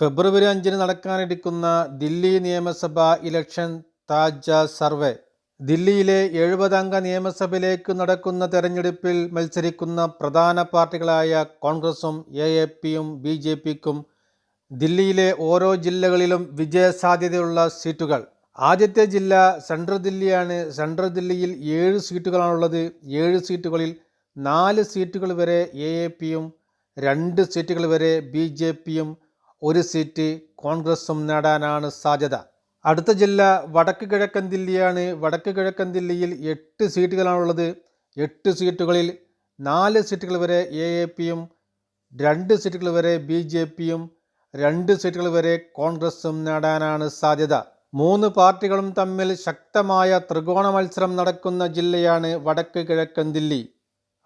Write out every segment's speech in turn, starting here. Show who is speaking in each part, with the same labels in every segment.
Speaker 1: ഫെബ്രുവരി അഞ്ചിന് നടക്കാനിരിക്കുന്ന ദില്ലി നിയമസഭ ഇലക്ഷൻ താജ സർവേ. ദില്ലിയിലെ എഴുപതംഗ നിയമസഭയിലേക്ക് നടക്കുന്ന തെരഞ്ഞെടുപ്പിൽ മത്സരിക്കുന്ന പ്രധാന പാർട്ടികളായ കോൺഗ്രസും എ എ പിയും ബി ജെ പിക്കും ദില്ലിയിലെ ഓരോ ജില്ലകളിലും വിജയസാധ്യതയുള്ള സീറ്റുകൾ. ആദ്യത്തെ ജില്ല സെൻട്രൽ ദില്ലിയാണ്. സെൻട്രൽ ദില്ലിയിൽ ഏഴ് സീറ്റുകളാണുള്ളത്. ഏഴ് സീറ്റുകളിൽ നാല് സീറ്റുകൾ വരെ എ എ പിയും രണ്ട് സീറ്റുകൾ വരെ ബി ജെ പിയും ഒരു സീറ്റ് കോൺഗ്രസും നേടാനാണ് സാധ്യത. അടുത്ത ജില്ല വടക്ക് കിഴക്കൻ ദില്ലിയാണ്. വടക്ക് കിഴക്കൻ ദില്ലിയിൽ എട്ട് സീറ്റുകളാണുള്ളത്. എട്ട് സീറ്റുകളിൽ നാല് സീറ്റുകൾ വരെ എ എ പിയും രണ്ട് സീറ്റുകൾ വരെ ബി ജെ പിയും രണ്ട് സീറ്റുകൾ വരെ കോൺഗ്രസും നേടാനാണ് സാധ്യത. മൂന്ന് പാർട്ടികളും തമ്മിൽ ശക്തമായ ത്രികോണ മത്സരം നടക്കുന്ന ജില്ലയാണ് വടക്ക് കിഴക്കൻ ദില്ലി.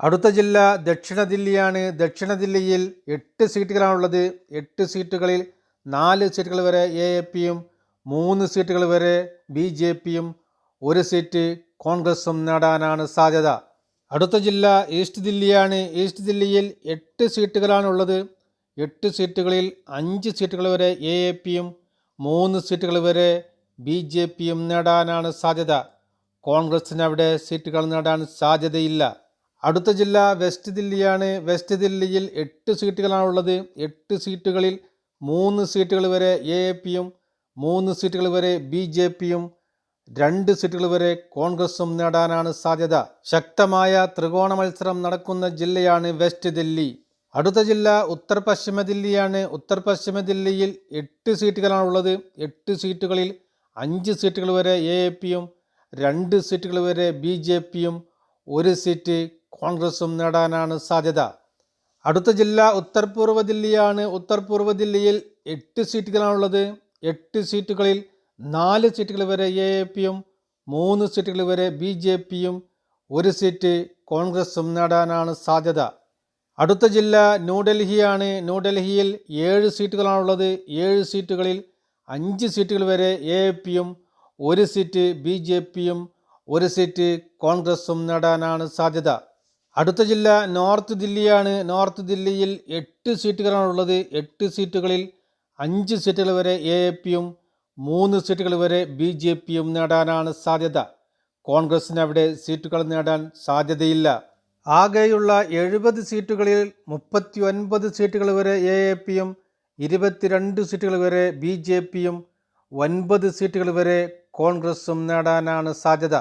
Speaker 1: അടുത്ത ജില്ല ദക്ഷിണ ദില്ലിയാണ്. ദക്ഷിണ ദില്ലിയിൽ എട്ട് സീറ്റുകളാണുള്ളത്. എട്ട് സീറ്റുകളിൽ നാല് സീറ്റുകൾ വരെ എ എ പിയും മൂന്ന് സീറ്റുകൾ വരെ ബി ജെ പിയും ഒരു സീറ്റ് കോൺഗ്രസും നേടാനാണ് സാധ്യത. അടുത്ത ജില്ല ഈസ്റ്റ് ദില്ലിയാണ്. ഈസ്റ്റ് ദില്ലിയിൽ എട്ട് സീറ്റുകളാണുള്ളത്. എട്ട് സീറ്റുകളിൽ അഞ്ച് സീറ്റുകൾ വരെ എ എ പിയും മൂന്ന് സീറ്റുകൾ വരെ ബി ജെ പിയും നേടാനാണ് സാധ്യത. കോൺഗ്രസിന് അവിടെ സീറ്റുകൾ നേടാൻ സാധ്യതയില്ല. അടുത്ത ജില്ല വെസ്റ്റ് ദില്ലിയാണ്. വെസ്റ്റ് ദില്ലിയിൽ എട്ട് സീറ്റുകളാണുള്ളത്. എട്ട് സീറ്റുകളിൽ മൂന്ന് സീറ്റുകൾ വരെ എ എ പിയും മൂന്ന് സീറ്റുകൾ വരെ ബി ജെ പിയും രണ്ട് സീറ്റുകൾ വരെ കോൺഗ്രസും നേടാനാണ് സാധ്യത. ശക്തമായ ത്രികോണ മത്സരം നടക്കുന്ന ജില്ലയാണ് വെസ്റ്റ് ദില്ലി. അടുത്ത ജില്ല ഉത്തർ പശ്ചിമ ദില്ലിയാണ്. ഉത്തർ പശ്ചിമ ദില്ലിയിൽ എട്ട് സീറ്റുകളാണുള്ളത്. എട്ട് സീറ്റുകളിൽ അഞ്ച് സീറ്റുകൾ വരെ എ എ പിയും രണ്ട് സീറ്റുകൾ വരെ ബി ജെ പിയും ഒരു സീറ്റ് കോൺഗ്രസും നേടാനാണ് സാധ്യത. അടുത്ത ജില്ല ഉത്തർപൂർവ ദില്ലിയാണ്. ഉത്തർപൂർവ ദില്ലിയിൽ എട്ട് സീറ്റുകളാണുള്ളത്. എട്ട് സീറ്റുകളിൽ നാല് സീറ്റുകൾ വരെ എ എ പിയും മൂന്ന് സീറ്റുകൾ വരെ ബി ജെ പിയും ഒരു സീറ്റ് കോൺഗ്രസും നേടാനാണ് സാധ്യത. അടുത്ത ജില്ല ന്യൂഡൽഹിയാണ്. ന്യൂഡൽഹിയിൽ ഏഴ് സീറ്റുകളാണുള്ളത്. ഏഴ് സീറ്റുകളിൽ അഞ്ച് സീറ്റുകൾ വരെ എ പിയും ഒരു സീറ്റ് ബി ജെ പിയും ഒരു സീറ്റ് കോൺഗ്രസും നേടാനാണ് സാധ്യത. അടുത്ത ജില്ല നോർത്ത് ദില്ലിയാണ്. നോർത്ത് ദില്ലിയിൽ എട്ട് സീറ്റുകളാണുള്ളത്. എട്ട് സീറ്റുകളിൽ അഞ്ച് സീറ്റുകൾ വരെ എ എ പിയും മൂന്ന് സീറ്റുകൾ വരെ ബി ജെ പിയും നേടാനാണ് സാധ്യത. കോൺഗ്രസിന് അവിടെ സീറ്റുകൾ നേടാൻ സാധ്യതയില്ല. ആകെയുള്ള എഴുപത് സീറ്റുകളിൽ മുപ്പത്തി ഒൻപത് സീറ്റുകൾ വരെ എ എ പിയും ഇരുപത്തിരണ്ട് സീറ്റുകൾ വരെ ബി ജെ പിയും ഒൻപത് സീറ്റുകൾ വരെ കോൺഗ്രസും നേടാനാണ് സാധ്യത.